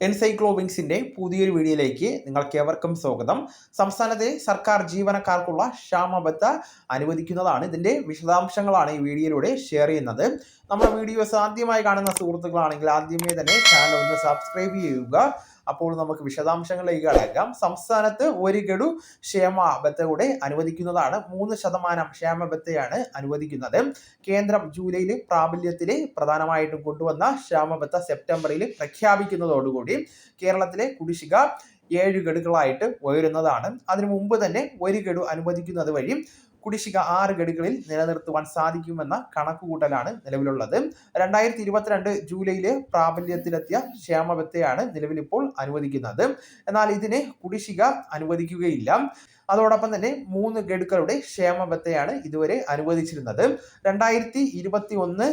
എൻസൈക്ലോവിങ്സിന്റെ പുതിയൊരു വീഡിയോയിലേക്ക് നിങ്ങൾക്ക് ഏവർക്കും സ്വാഗതം. സംസ്ഥാനത്തെ സർക്കാർ ജീവനക്കാർക്കുള്ള ക്ഷാമബത്ത അനുവദിക്കുന്നതാണ് ഇതിന്റെ വിശദാംശങ്ങളാണ് ഈ വീഡിയോയിലൂടെ ഷെയർ ചെയ്യുന്നത്. നമ്മുടെ വീഡിയോസ് ആദ്യമായി കാണുന്ന സുഹൃത്തുക്കളാണെങ്കിൽ ആദ്യമേ തന്നെ ചാനൽ ഒന്ന് സബ്സ്ക്രൈബ് ചെയ്യുക. അപ്പോൾ നമുക്ക് വിശദാംശങ്ങളിലേക്ക് കടക്കാം സംസ്ഥാനത്ത് ഒരു ഗഡു ക്ഷേമ ബത്തയുടെ അനുവദിക്കുന്നതാണ്. മൂന്ന് ശതമാനം ക്ഷേമ ബത്തയാണ് അനുവദിക്കുന്നത്. കേന്ദ്രം ജൂലൈയിൽ പ്രാബല്യത്തിൽ പ്രധാനമായിട്ടും കൊണ്ടുവന്ന ക്ഷേമബത്ത സെപ്റ്റംബറിൽ പ്രഖ്യാപിക്കുന്നതോടുകൂടി കേരളത്തിലെ കുടിശ്ശിക ഏഴ് ഗഡുകളായിട്ട് ഉയരുന്നതാണ്. അതിനു മുമ്പ് തന്നെ ഒരു ഗഡു അനുവദിക്കുന്നത് വഴി കുടിശ്ശിക ആറ് ഗഡുകളിൽ നിലനിർത്തുവാൻ സാധിക്കുമെന്ന കണക്കുകൂട്ടലാണ് നിലവിലുള്ളത്. രണ്ടായിരത്തി ഇരുപത്തിരണ്ട് ജൂലൈയിൽ പ്രാബല്യത്തിലെത്തിയ നിലവിൽ ഇപ്പോൾ അനുവദിക്കുന്നത്. എന്നാൽ ഇതിന് കുടിശ്ശിക അനുവദിക്കുകയില്ല. അതോടൊപ്പം തന്നെ മൂന്ന് ഗഡുക്കളുടെ ക്ഷേമബത്തയാണ് ഇതുവരെ അനുവദിച്ചിരുന്നത്. രണ്ടായിരത്തി ഇരുപത്തി ഒന്ന്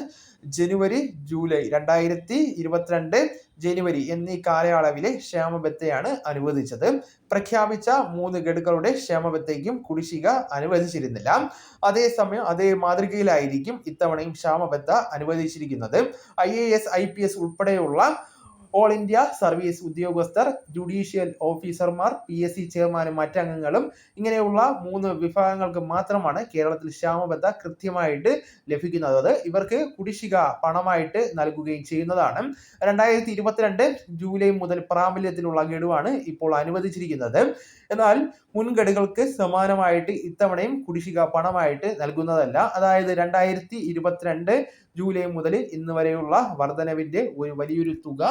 ജനുവരി ജൂലൈ രണ്ടായിരത്തി ഇരുപത്തിരണ്ട് ജനുവരി എന്നീ കാലയളവിലെ ക്ഷേമബത്തയാണ് അനുവദിച്ചത്. പ്രഖ്യാപിച്ച മൂന്ന് ഗഡുക്കളുടെ ക്ഷേമബത്തയ്ക്കും കുടിശ്ശിക അനുവദിച്ചിരുന്നില്ല. അതേസമയം അതേ മാതൃകയിലായിരിക്കും ഇത്തവണയും ക്ഷേമബത്ത അനുവദിച്ചിരിക്കുന്നത്. I A S I P S ഉൾപ്പെടെയുള്ള ഓൾ ഇന്ത്യ സർവീസ് ഉദ്യോഗസ്ഥർ ജുഡീഷ്യൽ ഓഫീസർമാർ പി എസ് സി ചെയർമാനും മറ്റംഗങ്ങളും ഇങ്ങനെയുള്ള മൂന്ന് വിഭാഗങ്ങൾക്ക് മാത്രമാണ് കേരളത്തിൽ ക്ഷാമബദ്ധ കൃത്യമായിട്ട് ലഭിക്കുന്നത്. അത് ഇവർക്ക് കുടിശ്ശിക പണമായിട്ട് നൽകുകയും ചെയ്യുന്നതാണ്. രണ്ടായിരത്തി ഇരുപത്തിരണ്ട് ജൂലൈ മുതൽ പ്രാബല്യത്തിലുള്ള ഗഡുവാണ് ഇപ്പോൾ അനുവദിച്ചിരിക്കുന്നത്. എന്നാൽ മുൻഗഡുകൾക്ക് സമാനമായിട്ട് ഇത്തവണയും കുടിശ്ശിക പണമായിട്ട് നൽകുന്നതല്ല. അതായത് രണ്ടായിരത്തി ഇരുപത്തിരണ്ട് ജൂലൈ മുതൽ ഇന്ന് വരെയുള്ള വർധനവിന്റെ ഒരു വലിയൊരു തുക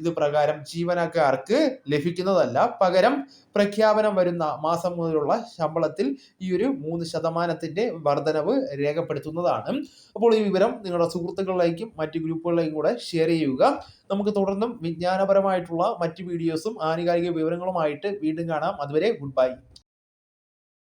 ഇത് പ്രകാരം ജീവനക്കാർക്ക് ലഭിക്കുന്നതല്ല. പകരം പ്രഖ്യാപനം വരുന്ന മാസം മുതലുള്ള ശമ്പളത്തിൽ ഈ ഒരു മൂന്ന് ശതമാനത്തിന്റെ വർധനവ് രേഖപ്പെടുത്തുന്നതാണ്. അപ്പോൾ ഈ വിവരം നിങ്ങളുടെ സുഹൃത്തുക്കളിലേക്കും മറ്റു ഗ്രൂപ്പുകളിലേക്കും കൂടെ ഷെയർ ചെയ്യുക. നമുക്ക് തുടർന്നും വിജ്ഞാനപരമായിട്ടുള്ള മറ്റ് വീഡിയോസും ആനുകാലിക വിവരങ്ങളുമായിട്ട് വീണ്ടും കാണാം. അതുവരെ ഗുഡ് ബൈ.